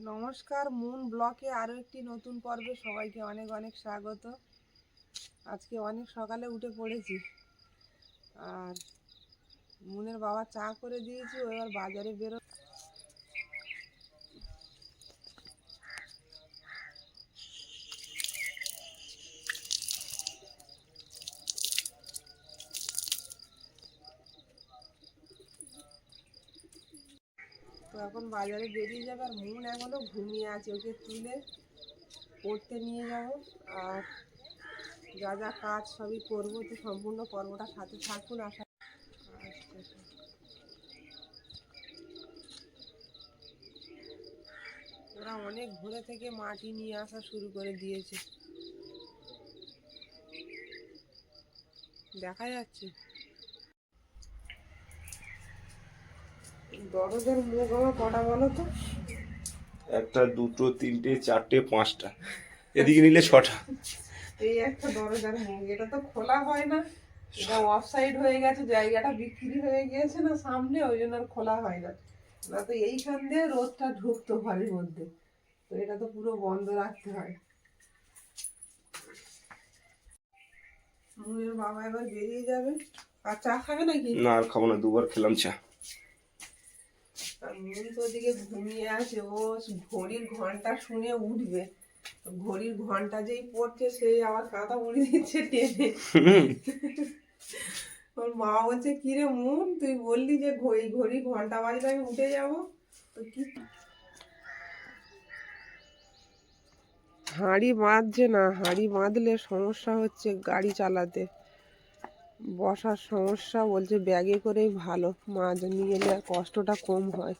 নমস্কার মুন ব্লকে আরও একটি নতুন পর্বে সবাইকে অনেক অনেক স্বাগত। আজকে অনেক সকালে উঠে পড়েছি। আর মুনের বাবা চা করে দিয়েছি এবার বাজারে বেরো তো এখন বাজারে বেরিয়ে যাবে আর মন এখনও ঘুমিয়ে আছে, ওকে তুলে পড়তে নিয়ে যাব। আর যা যা কাজ সবই করব তো সম্পূর্ণ পর্বটা সাথে থাকুন, আশা ওরা অনেক ভোরে থেকে মাটি নিয়ে আসা শুরু করে দিয়েছে। দেখা যাচ্ছে। দরদের মুখ আমার কটা বলো তো? একটা দুটো তিনটে চারটে পাঁচটা। এদিকে নিলে ছটা। এই একটা দরজার মুখ এটা তো খোলা হয় না। এটা অফ সাইড হয়ে গেছে জায়গাটা বিক্রি হয়ে গিয়েছে না সামনে ওই জন্য আর খোলা হয় না। না তো এইখান দিয়ে রোদটা ঢুকতো ঘরের মধ্যে। তো এটা তো পুরো বন্ধ রাখতে হয়। মুনের বাবা এবার বেরিয়ে যাবে। আর চা খাবে নাকি? না আর খাব না দুবার খেলাম চা। মুন তো ওদিকে ঘুমিয়ে আছে ও ঘড়ির ঘণ্টা শুনে উঠবে। ঘড়ির ঘণ্টা যেই পড়ছে সেই আবার কাঁথা উড়ে দিচ্ছে টেনে। ওর মা বলছে কিরে মুন? তুই বললি যে ঘড়ি ঘড়ি ঘণ্টা বাজলে আমি উঠে যাব? তো কি হাঁড়ি বাঁধছে না, হাঁড়ি বাঁধলে সমস্যা হচ্ছে গাড়ি চালাতে। বসার সমস্যা বলছে ব্যাগে করেই ভালো। মাছ নিয়ে গেলে আর কষ্টটা কম হয়।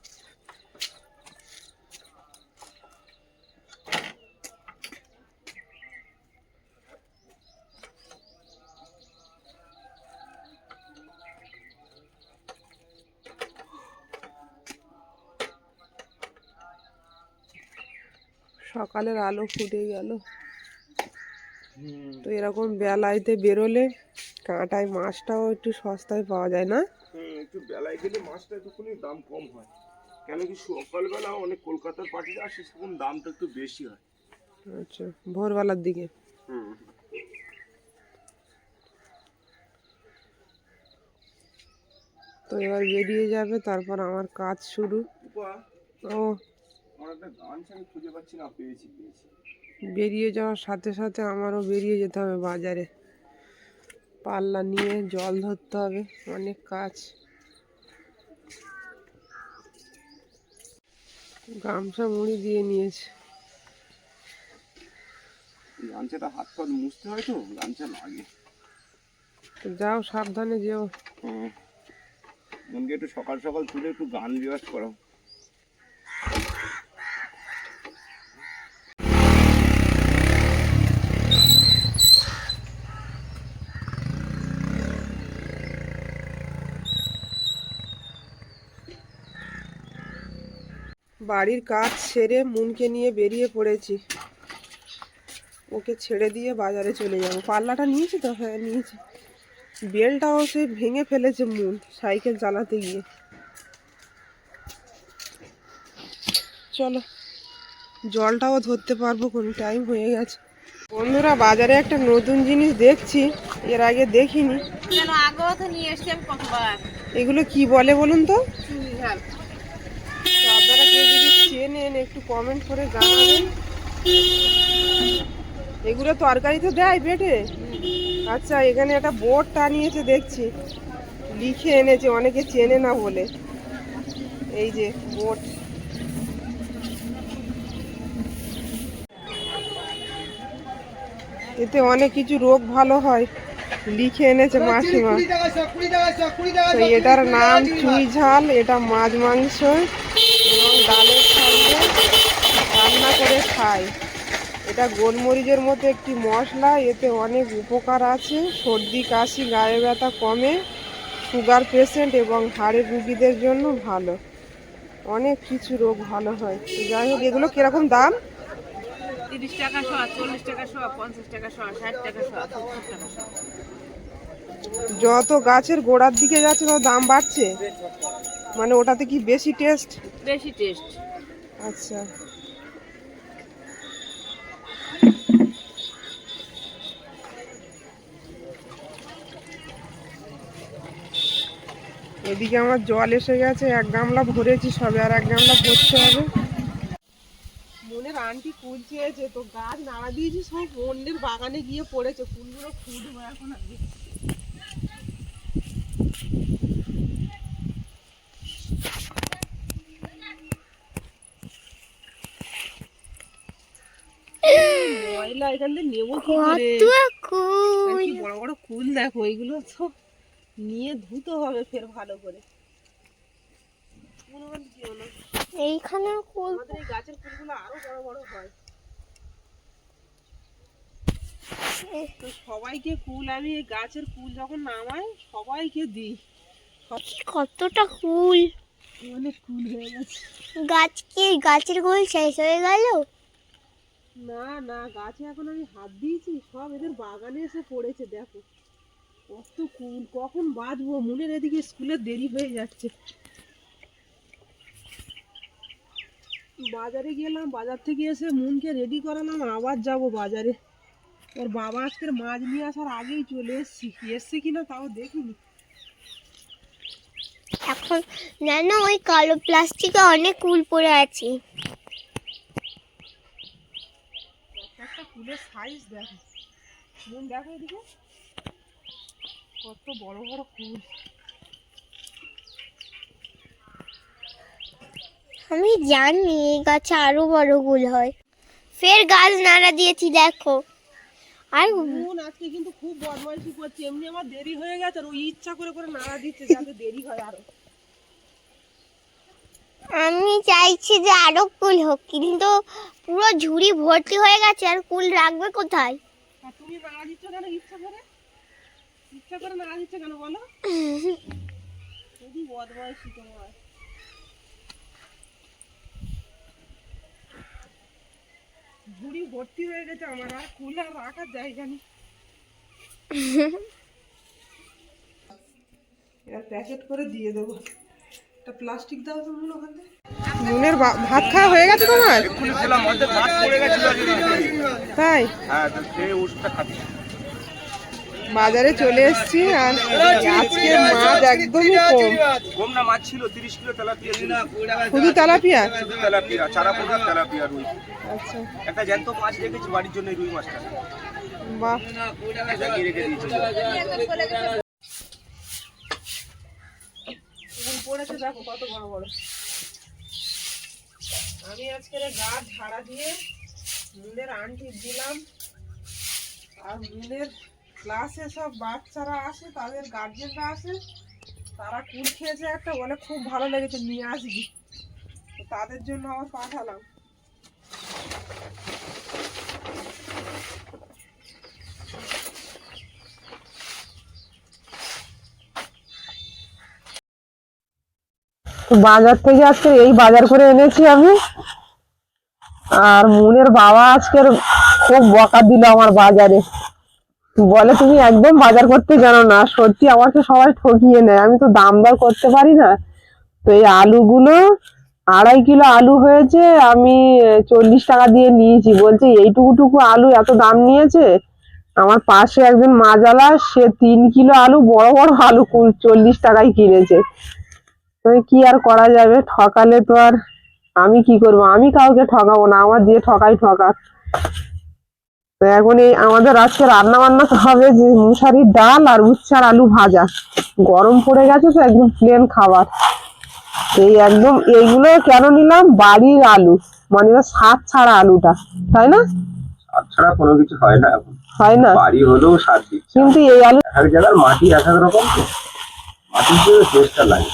সকালের আলো ফুটে গেল। তো এরকম বেলাইতে বেরোলে কাঁটায় মাছটাও একটু সস্তায় পাওয়া যায় না? হুম, একটু বেলায় গেলে মাছটা একটুখানি দাম কম হয়। কেন কি সকালবেলা অনেক কলকাতার পার্টিরা আসে সেরকম দামটা একটু বেশি হয়। আচ্ছা ভোরবেলার দিকে। হুম। তো এবার বেরিয়ে যাবে তারপর আমার কাজ শুরু। ও। আমার একটা গান আমি খুঁজে পাচ্ছি না পেয়েছি পেয়েছি। বেরিয়ে যাওয়ার সাথে সাথে আমারও বেরিয়ে যেতে হবে বাজারে। পাল্লা নিয়ে জল ধরতে হবে অনেক কাজ। গামছা মুড়ি দিয়ে নিয়েছে। গামছাটা হাত ফাত মুছতে হয় তো গামছা লাগে। তো যাও সাবধানে যেও। হুম। মনকে একটু সকাল সকাল তুলে একটু গান রিওয়াজ করো বাড়ির কাজ সেরে মুনকে নিয়ে বেরিয়ে পড়েছি। ওকে ছেড়ে দিয়ে বাজারে চলে যাব। পাল্লাটা নিয়েছি তো? হ্যাঁ নিয়েছি। বেলটাও সে ভেঙে ফেলেছে মুন সাইকেল চালাতে গিয়ে। চলো জলটাও ধরতে পারব কোন টাইম হয়ে গেছে। বন্ধুরা বাজারে একটা নতুন জিনিস দেখছি এর আগে দেখিনি। এগুলো কি বলে বলুন তো? যদি চেনেন একটু কমেন্ট করে জানাবেন। এগুলো তরকারিতে দেয় বেটে আচ্ছা এখানে একটা বোর্ড টানিয়েছে দেখছি। লিখে এনেছে অনেকে চেনে না বলে। এই যে বোর্ড। এতে অনেক কিছু রোগ ভালো হয়। লিখে এনেছে মাসিমা। তো এটার নাম চুই ঝাল এটা মাছ মাংস। এবং ডালের সঙ্গে রান্না করে খাই। এটা গোলমরিচের মতো একটি মশলা এতে অনেক উপকার আছে। সর্দি কাশি গায়ে ব্যথা কমে সুগার পেশেন্ট এবং হাড়ের রুগীদের জন্য ভালো। অনেক কিছু রোগ ভালো হয়। যাই হোক এগুলো কীরকম দাম? তিরিশ টাকা শোয়া চল্লিশ টাকা শোয়া পঞ্চাশ টাকা শোয়া ষাট টাকা শোয়া সত্তর টাকা শোয়া। যত গাছের গোড়ার দিকে যাচ্ছে তত দাম বাড়ছে? মানে ওটাতে কি বেশি টেস্ট বেশি টেস্ট আচ্ছা। এদিকে আমার জল এসে গেছে এক গামলা ভরেছি সবে আর এক গামলা ভরতে হবে। মনের আনটি কুল চেয়েছে তো গাছ নাড়া দিয়েছি সব অন্যের বাগানে গিয়ে পড়েছে কুলগুলো ফুটবো এখন আগে ময়লা এখান থেকে নেব কি করে? কি বড় বড় কুল দেখো এগুলো তো নিয়ে ধুতে হবে ফের ভালো করে। এইখানে কুল আমাদের এই গাছের ফুলগুলো আরও বড় বড় হয়। তো সবাইকে কুল আমি এই গাছের কুল যখন নামাই সবাইকে দিই। কতটা কুল। অনেক কুল হয়ে গেছে। গাছ কি গাছের কুল শেষ হয়ে গেল? না না, গাছে এখন আমি হাত দিয়েছি, সব এদের বাগানে এসে পড়েছে, দেখো। কত কুল, কখন বাঁধবো মনের এদিকে স্কুলে দেরি হয়ে যাচ্ছে। বাজারে গেলাম, বাজার থেকে এসে মনকে রেডি করালাম, আবার যাব বাজারে। ওর বাবা আজকের মাছ নিয়ে আসার আগেই চলে এসছি। এসছে কিনা তাও দেখিনি। এখন জানো, ওই কালো প্লাস্টিকে অনেক কুল পড়ে আছে একটা ফুলের সাইজ দেখো। মন দেখো এদিকে। কত বড় বড় ফুল। আমি জানি গাছে আরও বড় কুল হয়। ফের গাছ নাড়া দিয়েছি দেখো। আর মন আজকে কিন্তু খুব বদমাইশি করছে। এমনি আমার দেরি হয়ে গেছে আর ও ইচ্ছা করে করে নাড়া দিচ্ছে যাতে দেরি হয় আরও। আমি চাইছি যে আরও কুল হোক কিন্তু পুরো ঝুড়ি ভর্তি হয়ে গেছে আর কুল রাখবে কোথায়? তুমি নাড়া দিচ্ছ কেন? ইচ্ছা করে? ইচ্ছা করে নাড়া দিচ্ছ কেন বলো? খুবই বদমাইশি তোমার। ঝুড়ি ভর্তি হয়ে গেছে আমার আর কুল আর রাখার জায়গা নেই। প্যাকেট করে দিয়ে দেবো। প্লাস্টিক দাও তো মনে ওখান ভাত খাওয়া হয়ে গেছে তোমার? এক্ষুনি খেলাম ভাত পড়ে গেছিল তাই? হ্যাঁ তো সেই ওষুধটা বাজারে চলে এসেছি আর আজকে মাছ একদমই কম। কম না মাছ ছিল তিরিশ কিলো তেলাপিয়া ছিল। শুধু তেলাপিয়া? শুধু তেলাপিয়া চারা পোকা তেলাপিয়া রুই। আচ্ছা। একটা জ্যান্ত মাছ রেখেছি বাড়ির জন্য রুই মাছটা। বাহ। রেখে দিয়েছি ফুল পড়েছে, দেখো কত বড় বড়। আমি আজকে গা ঝাড়া দিয়ে মুলের আন্টি দিলাম। আর মুলের ক্লাসে সব বাচ্চারা আসে, তাদের গার্জেনরা আসে। তারা কুল খেয়েছে একটা, বলে খুব ভালো লেগেছে, নিয়ে আসবি। তাদের জন্য আবার পাঠালাম। বাজার থেকে আজকে এই বাজার করে এনেছি আমি। আর মুনের বাবা আজকের খুব বকা দিল আমার বাজারে। বলে, তুমি একদম বাজার করতে জানো না, সত্যি আমাকে সবাই ঠকিয়ে নেয়। আমি তো দাম দর করতে পারি না। তো এই আলুগুলো, আড়াই কিলো আলু হয়েছে, আমি চল্লিশ টাকা দিয়ে নিয়েছি। বলছে, এইটুকুটুকু আলু এত দাম নিয়েছে? আমার পাশে একজন মাজালা, সে তিন কিলো আলু, বড় বড় আলু চল্লিশ টাকায় কিনেছে। তো কি আর করা যাবে? ঠকালে তো আর আমি কি করব? আমি কাউকে ঠকাবো না আমার দিয়ে ঠকাই ঠকাক। তো এখন এই আমাদের আজকে রান্না বান্না হবে যে মুসারির ডাল আর উচ্ছার আলু ভাজা। গরম পড়ে গেছে তো একদম প্লেন খাবার। এই একদম এইগুলো কেন নিলাম? বাড়ির আলু। মানে স্বাদ ছাড়া আলুটা তাই না? ছাড়া কোনো কিছু হয় না হয় না? বাড়ি হলেও দিচ্ছে। কিন্তু এই আলু এক জায়গার মাটি এক এক রকম তো। মাটির টেস্টটা লাগে।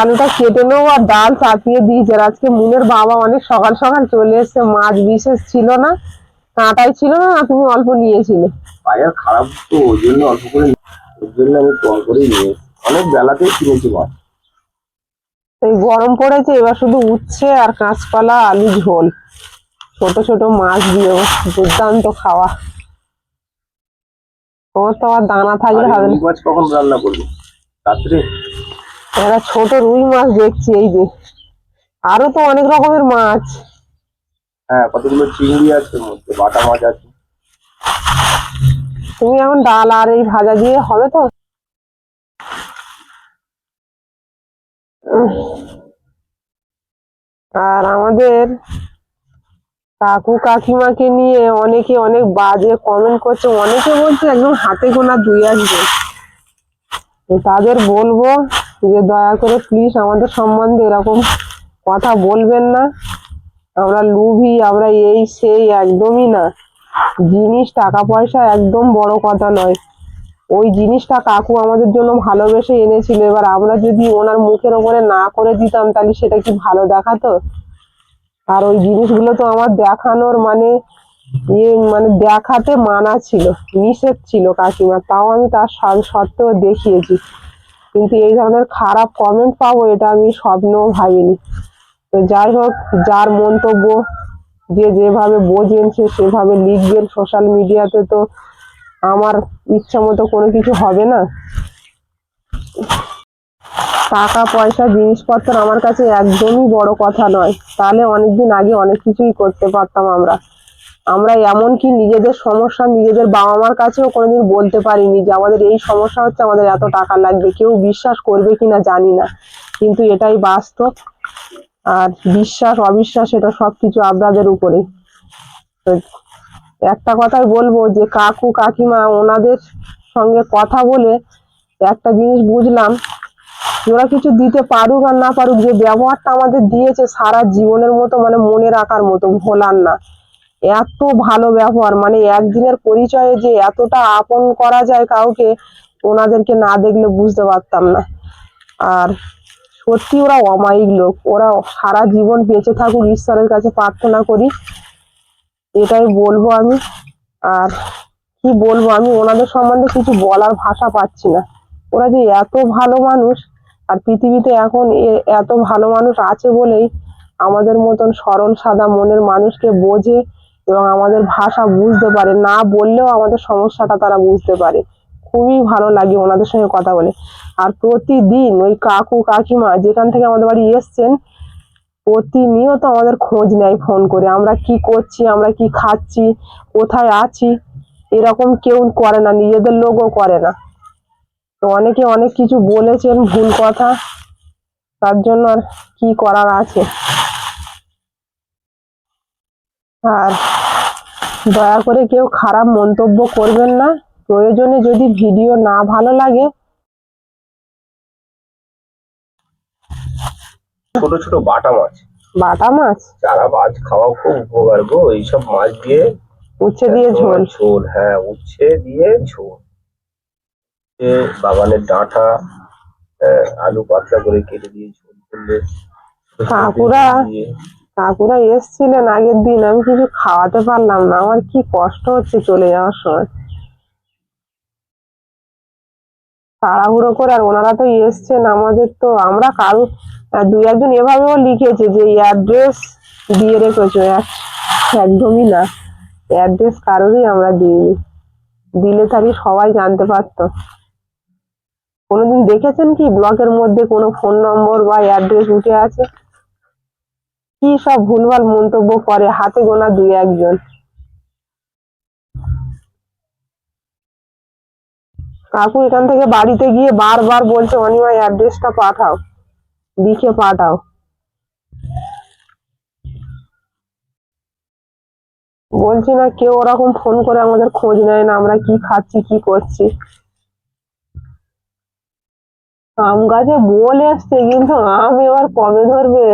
আলুটা কেটে নেব আর ডাল চাপিয়ে দিয়েছে আর আজকে মুনের বাবা অনেক সকাল সকাল চলে এসছে মাছ বিশেষ ছিল না কাঁটাই ছিল না তুমি অল্প নিয়েছিলে। বাজার খারাপ তো ওই জন্য অল্প করে ওই জন্য আমি কম করেই নিয়ে। অনেক বেলাতেই কিনেছি মাছ। এই গরম পড়েছে এবার শুধু উচ্ছে আর কাঁচকলা আলু ঝোল। ছোট ছোট মাছ দিয়েও দুর্দান্ত খাওয়া। তোমার তো আবার দানা থাকলে হবে না। মাছ কখন রান্না করব? রাত্রে? ছোট রুই মাছ দেখছি এই যে। আরও তো অনেক রকমের মাছ। হ্যাঁ কতগুলো চিংড়ি আছে মধ্যে বাটা মাছ আছে। তুমি এখন ডাল আর এই ভাজা দিয়ে হবে তো? আর আমাদের কাকু কাকিমাকে নিয়ে অনেকে অনেক বাজে কমেন্ট করছে, অনেকে বলছে একদম হাতে গোনা দুই আসবে তাদের বলব যে দয়া করে প্লিজ আমাদের সম্বন্ধে এরকম কথা বলবেন না। আমরা লুভি, আমরা এই সেই একদমই না। জিনিস, টাকা পয়সা একদম বড় কথা নয়। ওই জিনিসটা কাকু আমাদের জন্য ভালোবেসে এনেছিল। এবার আমরা যদি ওনার মুখের ওপরে না করে দিতাম, তাহলে সেটা কি ভালো দেখাতো? আর ওই জিনিসগুলো তো আমার দেখানোর মানে ইয়ে মানে দেখাতে মানা ছিল, নিষেধ ছিল কাকিমা, তাও আমি তার সত্ত্বেও দেখিয়েছি। কিন্তু এই ধরনের খারাপ কমেন্ট পাবো এটা আমি স্বপ্নেও ভাবিনি। তো যাই হোক, যার মন্তব্য যে যেভাবে বোঝেন, সে সেভাবে লিখবেন সোশ্যাল মিডিয়াতে তো আমার ইচ্ছা মতো কোনো কিছু হবে না। টাকা পয়সা জিনিসপত্র আমার কাছে একদমই বড় কথা নয়। তাহলে অনেকদিন আগে অনেক কিছুই করতে পারতাম আমরা। আমরা এমনকি নিজেদের সমস্যা নিজেদের বাবা মার কাছেও কোনোদিন বলতে পারিনি যে আমাদের এই সমস্যা হচ্ছে, আমাদের এত টাকা লাগবে। কেউ বিশ্বাস করবে কিনা জানি না। কিন্তু এটাই বাস্তব। আর বিশ্বাস, অবিশ্বাস, এটা সব কিছু আপনাদের উপরে একটা কথাই বলব যে, কাকু, কাকিমা, ওনাদের সঙ্গে কথা বলে একটা জিনিস বুঝলাম। ওরা কিছু দিতে পারুক আর না পারুক, যে ব্যবহারটা আমাদের দিয়েছে সারা জীবনের মতো মানে মনে রাখার মতো, ভোলার না। এত ভালো ব্যবহার মানে একদিনের পরিচয়ে যে এতটা আপন করা যায় কাউকে, ওনাদেরকে না দেখলে বুঝতে পারতাম না। আর সত্যি ওরা অমায়িক লোক, ওরা সারা জীবন বেঁচে থাকুক, ঈশ্বরের কাছে প্রার্থনা করি। এটাই বলব আমি। আর কি বলব আমি, ওনাদের সম্বন্ধে কিছু বলার ভাষা পাচ্ছি না। ওরা যে এত ভালো মানুষ আর পৃথিবীতে এখন এত ভালো মানুষ আছে বলেই আমাদের মতন সরল, সাদা মনের মানুষকে বোঝে এবং আমাদের ভাষা বুঝতে পারে। না বললেও আমাদের সমস্যাটা তারা বুঝতে পারে। খুবই ভালো লাগে ওনাদের সঙ্গে কথা বলে। আর প্রতিদিন ওই কাকু, কাকিমা যেখান থেকে আমাদের বাড়ি এসছেন, প্রতিনিয়ত আমাদের খোঁজ নেয় ফোন করে। আমরা কি করছি, আমরা কি খাচ্ছি, কোথায় আছি? এরকম কেউ করে না, নিজেদের লোকও করে না। তো অনেকে অনেক কিছু বলেছেন ভুল কথা তার জন্য আর কি করার আছে? আর দয়া করে কেউ খারাপ মন্তব্য করবেন না প্রয়োজনে যদি ভিডিও না ভালো লাগে। ছোট ছোট বাটা মাছ। বাটা মাছ? যারা মাছ খাওয়া খুব উপকার গো এইসব মাছ দিয়ে উচ্ছে দিয়ে ঝোল। ঝোল হ্যাঁ উচ্ছে দিয়ে ঝোল। বাগানের ডাঁটা আলু পাতলা করে কেটে দিয়ে ঝোল করলে কাকুরা কাকুরা এসছিলেন আগের দিন আমি কিছু খাওয়াতে পারলাম না আমার কি কষ্ট হচ্ছে চলে যাওয়ার সময়। তাড়াহুড়ো করে আর ওনারা তো এসছেন আমাদের তো আমরা কারও দুই একজন এভাবেও লিখেছে যে অ্যাড্রেস দিয়ে রেখেছো একদমই না। অ্যাড্রেস কারোরই আমরা দিইনি। দিলে তাহলে সবাই জানতে পারতো। কোনোদিন দেখেছেন কি ব্লকের মধ্যে কোনো ফোন নম্বর বা অ্যাড্রেস উঠে আছে? কি সব ভুলভাল মন্তব্য করে হাতে গোনা দুই একজন? কাকু এখান থেকে বাড়িতে গিয়ে বারবার বলছে, অনিমা অ্যাড্রেসটা পাঠাও। লিখে পাঠাও। বলছি না, কেউ ওরকম ফোন করে আমাদের খোঁজ নেয় না, আমরা কি খাচ্ছি, কি করছি? আম গাছে বল এসছে কিন্তু আম এবার কবে ধরবে?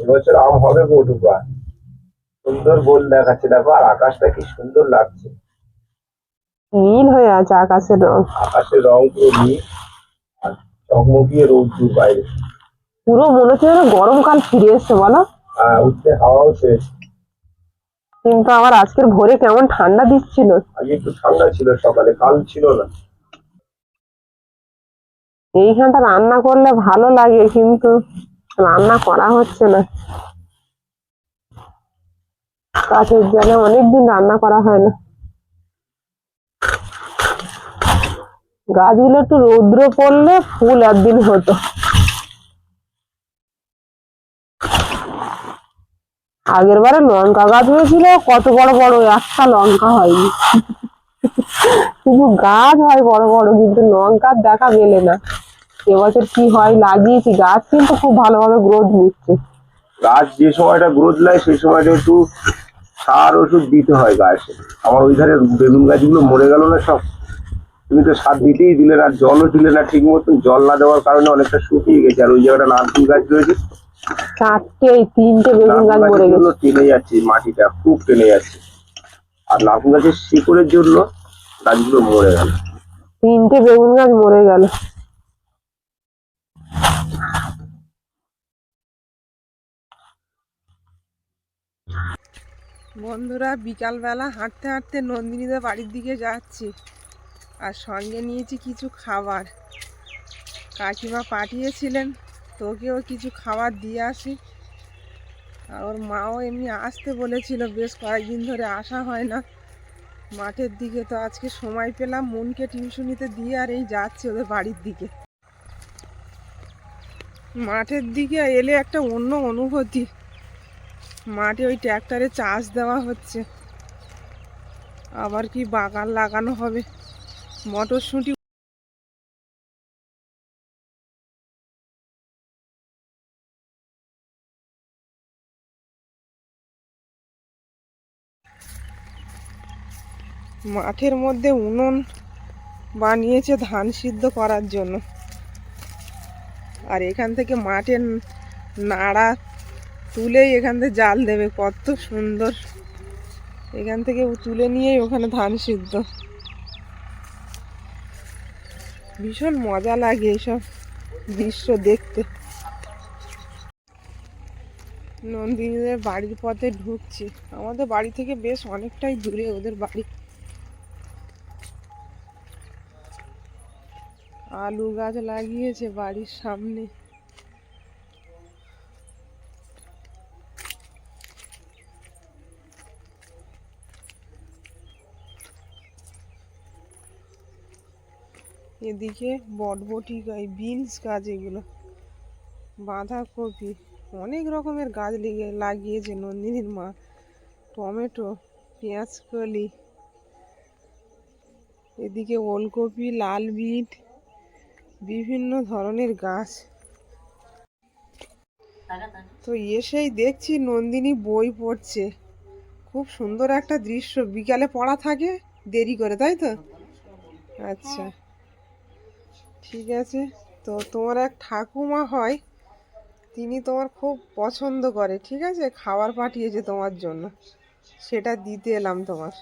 এবছর আম হবে কটুকা সুন্দর গোল দেখাচ্ছে দেখো আর আকাশটা কি সুন্দর লাগছে। নীল হয়ে আছে আকাশের রং। আকাশের রং পুরো নীল আর চকমকিয়ে রোদ্দুর বাইরে। পুরো মনে হচ্ছে যেন গরমকাল ফিরে এসছে বলো। আর উঠতে হাওয়াও শেষ কিন্তু আবার আজকের ভোরে কেমন ঠান্ডা দিচ্ছিল। আগে একটু ঠান্ডা ছিল সকালে কাল ছিল না। এইখানটা রান্না করলে ভালো লাগে, কিন্তু রান্না করা হচ্ছে না। কাঠের জায়গায় অনেকদিন রান্না করা হয় না। গাছগুলো একটু রৌদ্র পড়লে ফুল একদিন হতো। আগের বারে লঙ্কা গাছ হয়েছিল, কত বড় বড়, একটা লঙ্কা হয়নি। শুধু গাছ হয় বড় বড়, কিন্তু লঙ্কার দেখা মেলে না। এবছর কি হয় লাগিয়েছি গাছ কিন্তু খুব ভালোভাবে গ্রোথ নিচ্ছে। গাছ যে সময়টা গ্রোথ নেয় সেই সময়টা একটু সার ওষুধ দিতে হয় গাছে। আমার ওই ধারে বেগুন গাছগুলো মরে গেল না সব। তুমি তো সার দিতেই দিলে না জলও দিলে না ঠিক মতন জল না দেওয়ার কারণে অনেকটা শুকিয়ে গেছে। আর ওই জায়গাটা নারকেল গাছ রয়েছে। চারটে তিনটে বেগুন গাছ মরে গেছে। টেনে যাচ্ছে মাটিটা খুব টেনে যাচ্ছে। আর নারকেল গাছের শিকড়ের জন্য গাছগুলো মরে গেল। তিনটে বেগুন গাছ মরে গেল। বন্ধুরা, বিকালবেলা হাঁটতে হাঁটতে নন্দিনীদের বাড়ির দিকে যাচ্ছি আর সঙ্গে নিয়েছি কিছু খাবার। কাকিমা পাঠিয়েছিলেন, তোকেও কিছু খাবার দিয়ে আসি। আর ওর মাও এমনি আসতে বলেছিল, বেশ কয়েকদিন ধরে আসা হয় না। মাঠের দিকে তো আজকে সময় পেলাম, মনকে টিউশনিতে দিয়ে আর এই যাচ্ছি ওদের বাড়ির দিকে। মাঠের দিকে এলে একটা অন্য অনুভূতি। মাঠে ওই ট্র্যাক্টরে চাষ দেওয়া হচ্ছে। আবার কি বাগান লাগানো হবে? মটরশুঁটি মাঠের মধ্যে উনুন বানিয়েছে ধান সিদ্ধ করার জন্য। আর এখান থেকে মাঠের নাড়া তুলেই এখান থেকে জাল দেবে, কত সুন্দর। এখান থেকে তুলে নিয়েই ওখানে ধান সিদ্ধ। ভীষণ মজা লাগে এইসব দৃশ্য দেখতে। নন্দিনীদের বাড়ির পথে ঢুকছি। আমাদের বাড়ি থেকে বেশ অনেকটাই দূরে ওদের বাড়ি। আলু গাছ লাগিয়েছে বাড়ির সামনে। এদিকে বটবটি গাছ বিনস গাছ এগুলো, বাঁধাকপি, অনেক রকমের গাছ লেগে, লাগিয়েছে নন্দিনীর মা। টমেটো পেঁয়াজ কলি এদিকে ওলকপি লাল বিট বিভিন্ন ধরনের গাছ। তো এসেই দেখছি নন্দিনী বই পড়ছে। খুব সুন্দর একটা দৃশ্য। বিকালে পড়া থাকে, দেরি করে, তাই তো? আচ্ছা। ঠিক আছে? তো তোমার এক ঠাকুমা হয়, তিনি তোমার খুব পছন্দ করে, ঠিক আছে? খাবার পাঠিয়েছে তোমার জন্য। সেটা দিতে এলাম তোমার।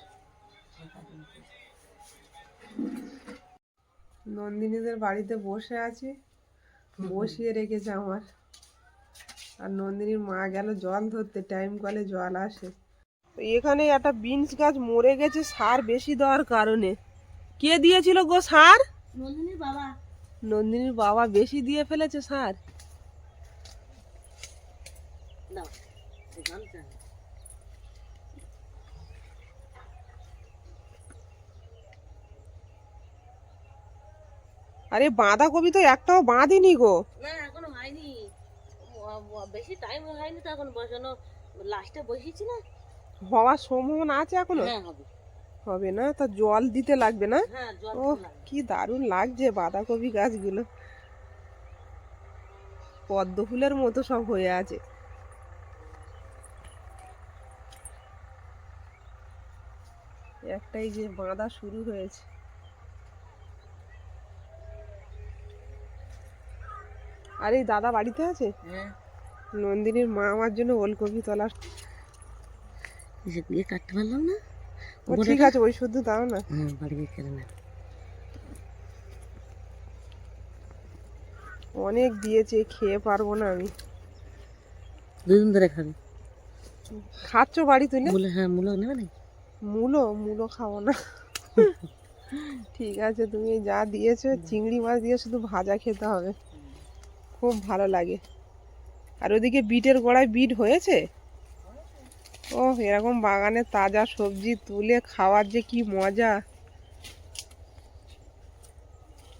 নন্দিনীদের বাড়িতে বসে আছি, বসিয়ে রেখেছে আমার। আর নন্দিনীর মা গেল জল ধরতে টাইম কলে জল আসে। তো এখানে একটা বিনস গাছ মরে গেছে, সার বেশি দেওয়ার কারণে। কে দিয়েছিল গো সার? নন্দিনীর বাবা। নন্দিনীর বাবা বেশি দিয়ে ফেলেছে সার গামছা আরে বাঁধাকপি তো একটাও বাঁধিনি গো। না এখনও হয়নি। বেশি টাইম হয়নি তো এখন বসানো লাস্টে বসিয়েছি না? হওয়ার সম্ভাবনা আছে এখনও? হ্যাঁ হবে। হবে না তা জল দিতে লাগবে না? হ্যাঁ ও কি দারুণ লাগছে বাঁধাকপি গাছগুলো। পদ্ম ফুলের মতো সব হয়ে আছে। একটাই যে বাঁধা শুরু হয়েছে। আর এই দাদা বাড়িতে আছে? হ্যাঁ। নন্দিনীর মা আমার জন্য ওলকপি তোলার কাটতে পারলাম না? ঠিক আছে ওই শুদ্ধ দাও না। হ্যাঁ বাড়ি না। অনেক দিয়েছে খেয়ে পারব না আমি। দুদিন ধরে খাবে। খাচ্ছ বাড়ি তুলে? মূলো হ্যাঁ মূলো নেবে না মূলো? মূলো খাব না। ঠিক আছে তুমি যা দিয়েছ চিংড়ি মাছ দিয়ে শুধু ভাজা খেতে হবে। খুব ভালো লাগে। আর ওদিকে বিটের গোড়ায় বিট হয়েছে? ও এরকম বাগানে তাজা সবজি তুলে খাওয়ার যে কি মজা।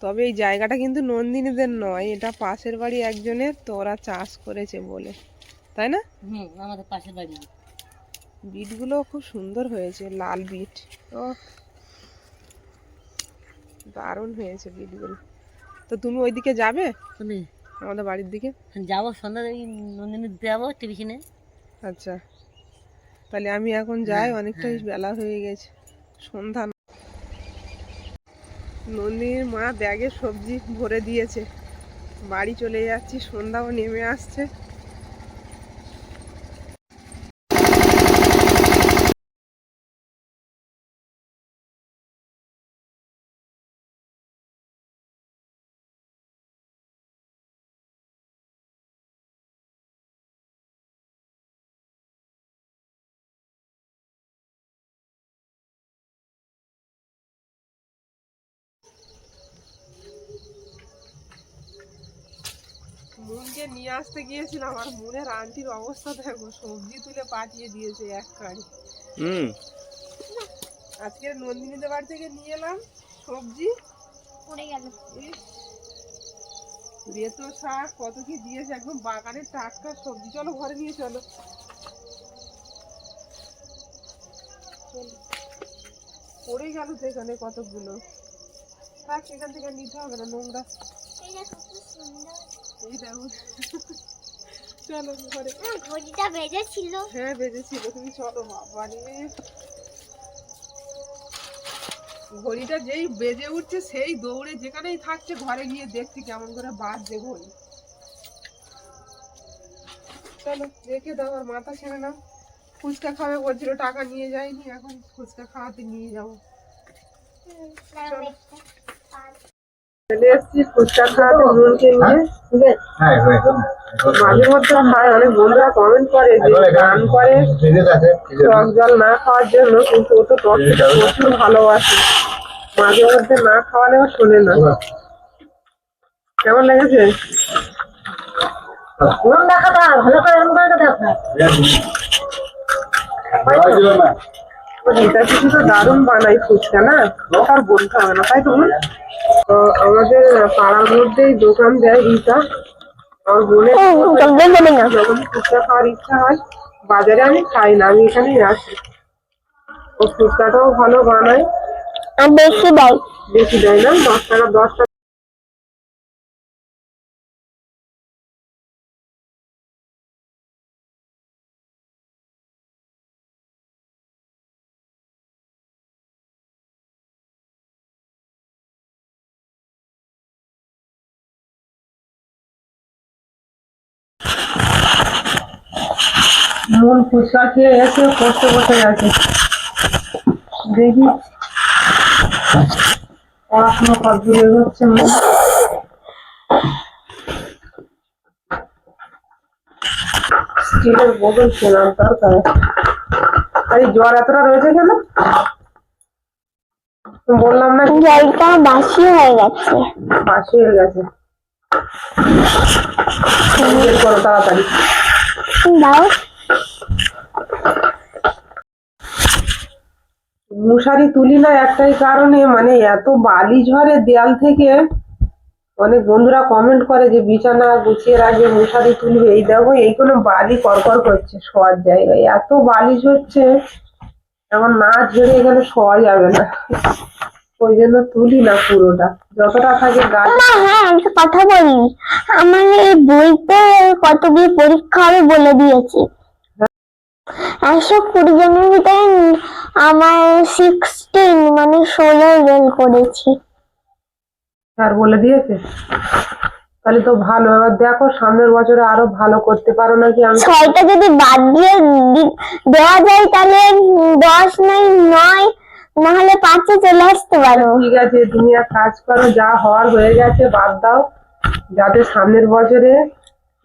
তবে এই জায়গাটা কিন্তু নন্দিনীদের নয় এটা পাশের বাড়ি একজনের তো ওরা চাষ করেছে বলে। তাই না? হুম আমাদের পাশের বাড়ি। বিটগুলো খুব সুন্দর হয়েছে লাল বিট ও দারুণ হয়েছে বিটগুলো তো তুমি ওইদিকে যাবে? আমাদের বাড়ির দিকে? যাব সন্ধ্যা নন্দিনী যাব টিভিশনে আচ্ছা। তাহলে আমি এখন যাই অনেকটাই বেলা হয়ে গেছে। সন্ধ্যা নন্দিনীর মা ব্যাগে সবজি ভরে দিয়েছে। বাড়ি চলে যাচ্ছি সন্ধ্যাও নেমে আসছে। মনকে নিয়ে আসতে গিয়েছিলাম আর মনের আন্টির অবস্থা দেখো সবজি তুলে পাঠিয়ে দিয়েছে এক গাড়ি হুম। আজকে নন্দিনীদের বাড়ি থেকে নিয়ে এলাম সবজি। পড়ে গেল। বেতো শাক কত কি দিয়েছে একদম বাগানের টাটকা সবজি। চলো ঘরে নিয়ে চলো। পড়ে গেল তো এখানে কতগুলো। থাক এখান থেকে নিতে হবে না নোংরা। সুন্দর। এই দেখো। চলো ঘরে। আহ, ঘড়িটা বেজেছিল। হ্যাঁ বেজেছিল। তুমি চলো ঘড়িটা যেই বেজে উঠছে সেই দৌড়ে যেখানেই থাকছে ঘরে গিয়ে দেখছি কেমন করে বাজছে ঘড়ি। চলো রেখে দাও আর মাথা ছেড়ে নাও। ফুচকা খাবে বলছিল টাকা নিয়ে যায়নি এখন ফুচকা খাওয়াতে নিয়ে যাব। চলে এসছি ফুচকা খাওয়াতে নুনকে নিয়ে ঠিক আছে? হ্যাঁ মাঝে মধ্যে খায় অনেক বন্ধুরা কমেন্ট করে যে গান করে টক জল না খাওয়ার জন্য কিন্তু ও তো টক প্রচুর ভালোবাসে। মাঝে মধ্যে না খাওয়ালেও শোনে না। কেমন লেগেছে? ভালো করে দেখা এটা কিছু তো দারুণ বানাই ফুচকা না? আর বলতে হবে না তাই তো তো আমাদের পাড়ার মধ্যেই দোকান দেয় রিতা। আমার বোনের যখন ফুচকা খাওয়ার ইচ্ছা হয় বাজারে আমি খাই না আমি এখানেই আসি ও ফুচকাটাও ভালো বানায়। বেশি দেয়। বেশি দেয় না দশ টাকা দশ মন ফুচকা খেয়ে এসে পড়তে বসে গেছে। দেখি। পড়াশোনা কত দূরে হচ্ছে স্টিলের বোতল খেলাম দরকার আর জ্বর এতটা রয়েছে কেন বললাম না জলটা বাসি হয়ে গেছে। পাশে হয়ে গেছে। তাড়াতাড়ি। দাও। মশারি তুলি না একটাই কারণে মানে এত বালি ঝরে দেয়াল থেকে। অনেক বন্ধুরা কমেন্ট করে যে, বিছানা গুছিয়ে রাখবে, মশারি তুলবে। এই দেখো, এই কোনো বালি করকর করছে শোয়ার জায়গায়। এত বালি ঝরছে, এখন না ঝরে এখানে শোয়া যাবে না। ওই জন্য তুলি না পুরোটা। যতটা থাকে গাছ হ্যাঁ আমি তো কথা বলি আমার এই বইতে কত কতগুলি পরীক্ষা হবে বলে দিয়েছে। একশো কুড়ি জনের ভিতরে আমার সিক্সটিন মানে ষোলো রেল করেছি। আর বলে দিয়েছে? তাহলে তো ভালো। এবার দেখো সামনের বছরে আরও ভালো করতে পারো নাকি আমি? ছয়টা যদি বাদ দিয়ে দেওয়া যায় তাহলে দশ নয় নয় নাহলে পাঁচে চলে আসতে পারো। ঠিক আছে তুমি এক কাজ করো যা হওয়ার হয়ে গেছে বাদ দাও। যাতে সামনের বছরে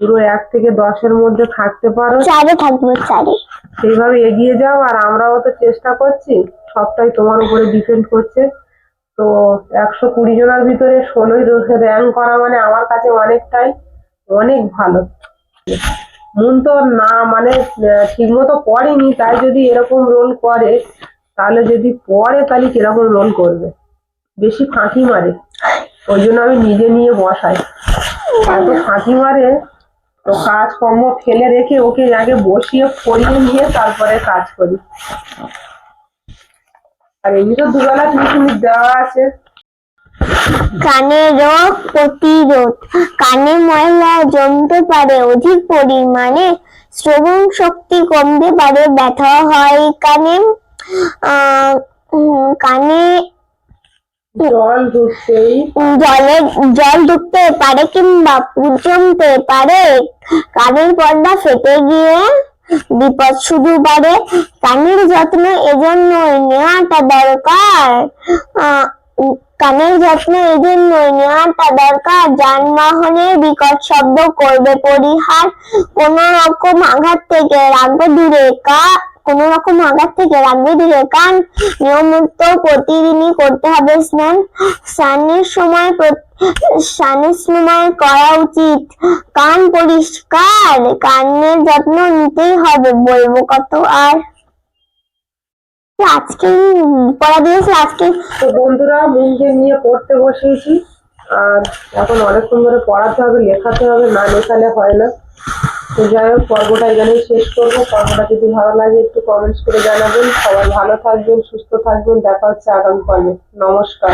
পুরো এক থেকে দশের মধ্যে থাকতে পারো। চারে থাকব চারে। সেইভাবে এগিয়ে যাও আর আমরাও তো চেষ্টা করছি। সবটাই তোমার উপরে ডিপেন্ড করছে। তো একশো কুড়ি জনের ভিতরে ষোলোই র্যাঙ্ক করা মানে আমার কাছে অনেকটাই অনেক ভালো। মন তো না মানে ঠিক মতো পড়েনি তাই যদি এরকম রোল করে তাহলে যদি পড়ে তাহলে কীরকম রোল করবে? বেশি ফাঁকি মারে। ওই জন্য আমি নিজে নিয়ে বসাই। এত ফাঁকি মারে তো কাজকর্ম ফেলে রেখে ওকে আগে বসিয়ে পড়িয়ে নিয়ে তারপরে কাজ করি। আর এমনি তো দুবেলা টিউশনি দেওয়া আছে। কানে রোগ প্রতিরোধ। কানে ময়লা জমতে পারে, অধিক পরিমাণে শ্রবণ শক্তি কমতে পারে, ব্যথা হয় কানে কানে জল ঢুকতেই জলে, জল ঢুকতে পারে কিংবা জমতে পারে। কানের পর্দা ফেটে গিয়ে বিপদ শুধু বাড়ে। কানের যত্ন এজন্যই নেওয়াটা দরকার। কানের যত্ন এজন্যই নেওয়াটা দরকার। যানবাহনের বিকট শব্দ করবে পরিহার। কোন রকম আঘাত থেকে রাখবে দূরে কা কোন রকম আঘাত থেকে রাখবে দূরে কান নিয়মিত প্রতিদিনই করতে হবে স্নান। স্নানের সময় স্নানের সময় করা উচিত। কান পরিষ্কার। কানের যত্ন নিতেই হবে বলব কত আর। আজকে পড়া দিয়েছে আজকে তো বন্ধুরা নিয়ে পড়তে বসিয়েছি। আর এখন অনেকক্ষণ ধরে পড়াতে হবে, লেখাতে হবে, না লেখালে হয় না। তো যাই হোক, পর্বটা এখানেই শেষ করব। পর্বটা যদি ভালো লাগে, একটু কমেন্টস করে জানাবেন। সবাই ভালো থাকবেন, সুস্থ থাকবেন। দেখা হচ্ছে আগামী পর্বে। নমস্কার।